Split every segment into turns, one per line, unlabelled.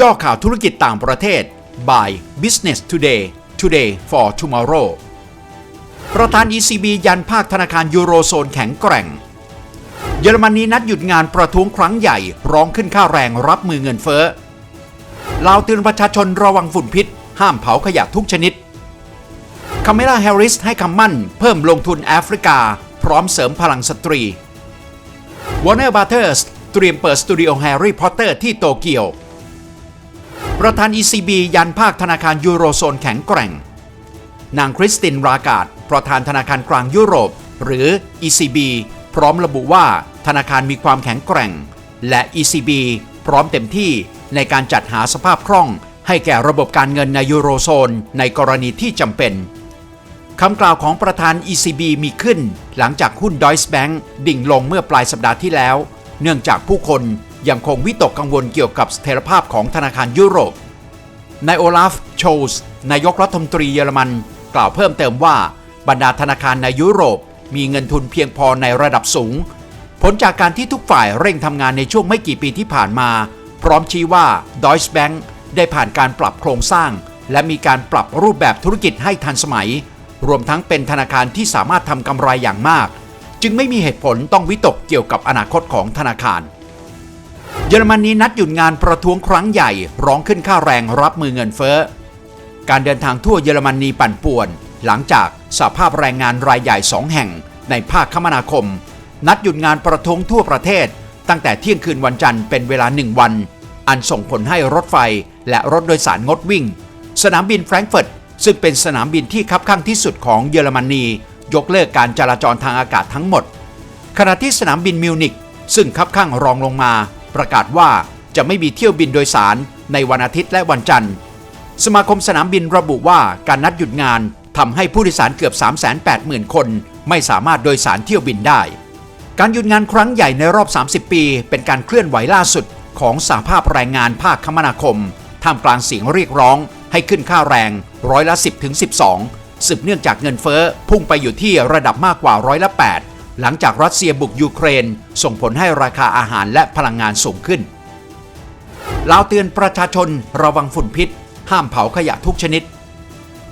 ย่อข่าวธุรกิจต่างประเทศ by Business Today Today for Tomorrow ประธาน ECB ยันภาคธนาคารยูโรโซนแข็งแกร่ง เยอรมนีนัดหยุดงานประท้วงครั้งใหญ่ร้องขึ้นค่าแรงรับมือเงินเฟ้อลาวเตือนประชาชนระวังฝุ่นพิษ ห้ามเผาขยะทุกชนิดคาเมล่าแฮร์ริสให้คำมั่น เพิ่มลงทุนแอฟริกา พร้อมเสริมพลังสตรี Warner Brothers เตรียมเปิดสตูดิโอแฮร์รี่พอตเตอร์ที่โตเกียว ประธาน ECB ยันภาคธนาคารยูโรโซนแข็งแกร่ง นางคริสตินรากาดประธานธนาคารกลางยุโรป หรือ ECB พร้อมระบุว่าธนาคารมีความแข็งแกร่ง และ ECB พร้อมเต็มที่ในการจัดหาสภาพคล่องให้แก่ระบบการเงินในยูโรโซนในกรณีที่จำเป็นคำกล่าวของประธาน ECB มีขึ้น หลังจากหุ้นดอยส์แบงก์ดิ่งลงเมื่อปลายสัปดาห์ที่แล้ว เนื่องจากผู้คนยังคงวิตกกังวลเกี่ยวกับเสถียรภาพของธนาคารยุโรป นายโอลาฟ โชลส์นายกรัฐมนตรีเยอรมัน กล่าวเพิ่มเติมว่า บรรดาธนาคารในยุโรป มีเงินทุนเพียงพอในระดับสูง ผลจากการที่ทุกฝ่ายเร่งทำงานในช่วงไม่กี่ปีที่ผ่านมา พร้อมชี้ว่า Deutsche Bank ได้ผ่านการปรับโครงสร้าง และมีการปรับรูปแบบธุรกิจให้ทันสมัย รวมทั้งเป็นธนาคารที่สามารถทำกำไรอย่างมาก จึงไม่มีเหตุผลต้องวิตกเกี่ยวกับอนาคตของธนาคาร เยอรมนีนัดหยุดงานประท้วงครั้งใหญ่ ร้องขึ้นค่าแรงรับมือเงินเฟ้อ การเดินทางทั่วเยอรมนีปั่นป่วน หลังจากสภาพแรงงานรายใหญ่สองแห่ง ในภาคคมนาคม นัดหยุดงานประท้วงทั่วประเทศ ตั้งแต่เที่ยงคืนวันจันทร์เป็นเวลาหนึ่งวัน อันส่งผลให้รถไฟและรถโดยสารงดวิ่ง สนามบินแฟรงก์เฟิร์ตซึ่งเป็นสนามบินที่คับข้างที่สุดของเยอรมนี ยกเลิกการจราจรทางอากาศทั้งหมด ขณะที่สนามบินมิวนิกซึ่งคับข้างรองลงมา ประกาศว่าจะไม่มีเที่ยวบินโดยสารในวันอาทิตย์และวันจันทร์ สมาคมสนามบินระบุว่าการนัดหยุดงานทำให้ผู้โดยสารเกือบ 380,000 คน ไม่สามารถโดยสารเที่ยวบินได้ การหยุดงานครั้งใหญ่ในรอบ 30 ปี เป็นการเคลื่อนไหวล่าสุดของสหภาพแรงงานภาคคมนาคมท่ามกลางเสียงเรียกร้องให้ขึ้นค่าแรงร้อยละ 10ถึง12 สืบเนื่องจากเงินเฟ้อพุ่งไปอยู่ที่ระดับมากกว่าร้อยละ8หลังจากรัสเซียบุกยูเครน ส่งผลให้ราคาอาหารและพลังงานสูงขึ้นลาวเตือนประชาชนระวังฝุ่นพิษ ห้ามเผาขยะทุกชนิด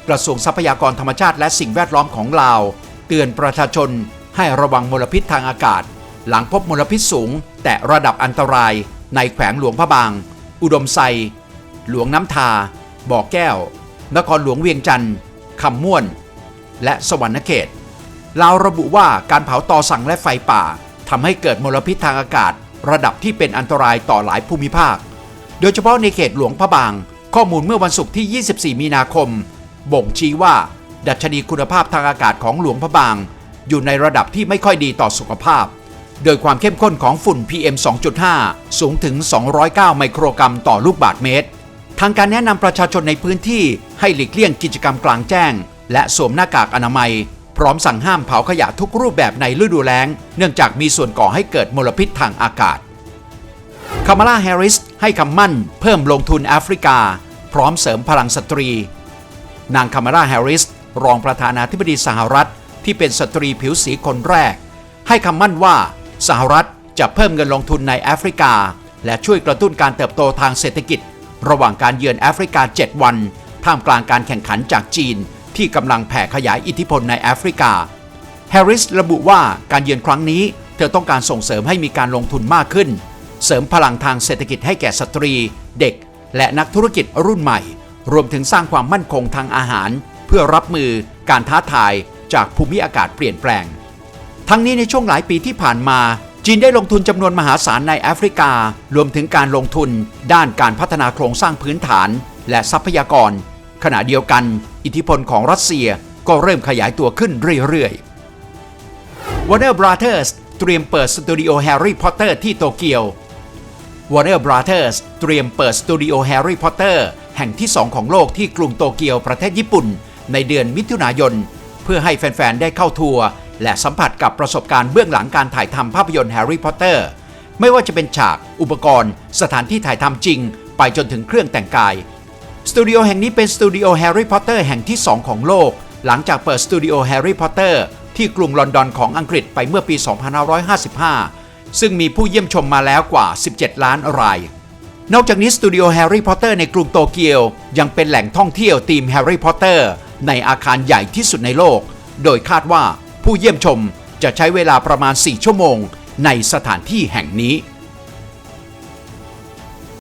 กระทรวงทรัพยากรธรรมชาติและสิ่งแวดล้อมของลาว เตือนประชาชนให้ระวังมลพิษทางอากาศ หลังพบมลพิษสูง แต่ระดับอันตรายในแขวงหลวงพระบาง อุดมไซ หลวงน้ำทา บ่อแก้ว นครหลวงเวียงจันทร์ำม่วน และสวรรณเขตลาวระบุว่าการเผาตอสั่งและไฟป่าทำให้เกิดมลพิษทางอากาศ ระดับที่เป็นอันตรายต่อหลายภูมิภาค โดยเฉพาะในเขตหลวงพระบาง ข้อมูลเมื่อวันศุกร์ที่ 24 มีนาคม บ่งชี้ว่า ดัชนีคุณภาพทางอากาศของหลวงพระบาง อยู่ในระดับที่ไม่ค่อยดีต่อสุขภาพ โดยความเข้มข้นของฝุ่น PM 2.5 สูงถึง 209 ไมโครกรัมต่อลูกบาศก์เมตร ทางการแนะนำประชาชนในพื้นที่ให้หลีกเลี่ยงกิจกรรมกลางแจ้ง และสวมหน้ากากอนามัย พร้อมสั่งห้ามเผาขยะทุกรูปแบบในฤดูแล้ง เนื่องจากมีส่วนก่อให้เกิดมลพิษทางอากาศคามาลาแฮร์ริสให้คำมั่น เพิ่มลงทุนแอฟริกา พร้อมเสริมพลังสตรี นางคามาลาแฮร์ริสรองประธานาธิบดีสหรัฐ ที่เป็นสตรีผิวสีคนแรก ให้คำมั่นว่าสหรัฐจะเพิ่มเงินลงทุนในแอฟริกา และช่วยกระตุ้นการเติบโตทางเศรษฐกิจ ระหว่างการเยือนแอฟริกา 7 วัน ท่ามกลางการแข่งขันจากจีน ที่กำลังแผ่ขยายอิทธิพลในแอฟริกา แฮร์ริสระบุว่าการเยือนครั้งนี้ เธอต้องการส่งเสริมให้มีการลงทุนมากขึ้น เสริมพลังทางเศรษฐกิจให้แก่สตรี เด็ก และนักธุรกิจรุ่นใหม่ รวมถึงสร้างความมั่นคงทางอาหาร เพื่อรับมือการท้าทายจากภูมิอากาศเปลี่ยนแปลง ทั้งนี้ในช่วงหลายปีที่ผ่านมา จีนได้ลงทุนจำนวนมหาศาลในแอฟริกา รวมถึงการลงทุนด้านการพัฒนาโครงสร้างพื้นฐาน และทรัพยากร ขณะเดียวกัน อิทธิพลของรัสเซียก็เริ่มขยายตัวขึ้นเรื่อยๆ Warner Brothers เตรียมเปิดสตูดิโอแฮร์รี่พอตเตอร์ที่โตเกียว Warner Brothers เตรียมเปิดสตูดิโอแฮร์รี่พอตเตอร์แห่งที่ 2 ของโลกที่กรุงโตเกียวประเทศญี่ปุ่น ในเดือนมิถุนายน เพื่อให้แฟน ๆ ได้เข้าทัวร์ และสัมผัสกับประสบการณ์เบื้องหลังการถ่ายทำภาพยนตร์แฮร์รี่พอตเตอร์ไม่ว่าจะเป็นฉาก อุปกรณ์ สถานที่ถ่ายทำจริง ไปจนถึงเครื่องแต่งกาย สตูดิโอแห่งนี้เป็นสตูดิโอแฮร์รี่พอตเตอร์แห่งที่ 2 ของโลก หลังจากเปิดสตูดิโอแฮร์รี่พอตเตอร์ที่กรุงลอนดอนของอังกฤษไปเมื่อปี 2555 ซึ่งมีผู้เยี่ยมชมมาแล้วกว่า 17 ล้านราย นอกจากนี้สตูดิโอแฮร์รี่พอตเตอร์ในกรุงโตเกียว ยังเป็นแหล่งท่องเที่ยวทีมแฮร์รี่พอตเตอร์ในอาคารใหญ่ที่สุดในโลก โดยคาดว่า ผู้เยี่ยมชมจะใช้เวลาประมาณ 4 ชั่วโมงในสถานที่แห่งนี้